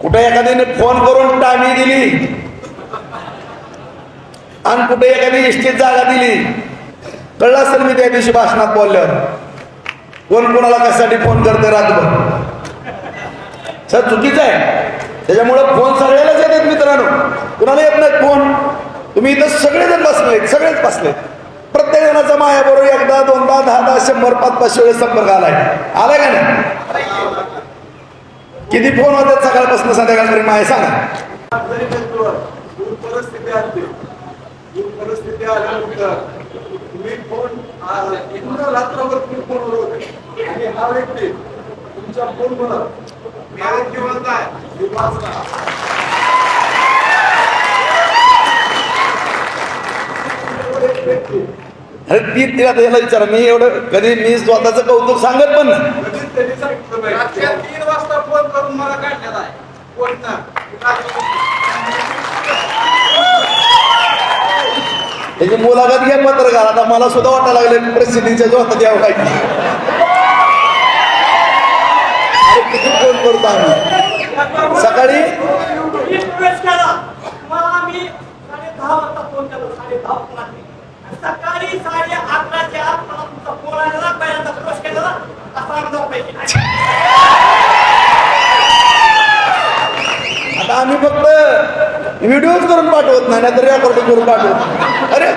कुठे एखाद्याने फोन करून टामी दिली? आणि कुठे एखादी इष्टीत जागा दिली? कळलं असेल मी त्या दिवशी भाषणात बोलल्यावर. कोण कोणाला कशासाठी फोन करते रातभर? सर चुकीचं आहे. त्याच्यामुळं फोन सगळ्यालाच येतात मित्रांनो. कुणाला येत नाहीत फोन? तुम्ही इथं सगळेजण बसलेत सगळेच बसलेत प्रत्येक जणाचा माझ्याबरोबर एकदा दोनदा दहा दहा शंभर पाच पाचशे वेळेस संपर्क आलाय. आलाय का नाही? किती फोन होतात सकाळपासून संध्याकाळपर्यंत माया सांगा. परिस्थिती असते परिस्थिती आल्यानंतर तुम्ही फोन पूर्ण रात्रभर तुम्ही फोनवर होते. आणि हा व्यक्ती तुमच्या जिवंत आहे वाचला. व्यक्ती. अरे ती तिला त्याला विचारा मी एवढं कधी मी स्वतःचं कौतुक सांगत पण नाही. करून मला काढण्यात आहे कोण ना त्याची मुलाखत घ्या पत्रकार. आता मला सुद्धा वाटायला लागले प्रसिद्धीच्या जोरात यावं काय? किती फोन करतो आम्ही. सकाळी? सकाळी साडे अकराच्या आत मला तुमचा फोन आलेला. पहिल्यांदा प्रवेश केलेला. असा अनुभव पैकी आम्ही फक्त व्हिडिओज करून पाठवत नाही नाहीतर रेकॉर्डिंग करून पाठवत अरे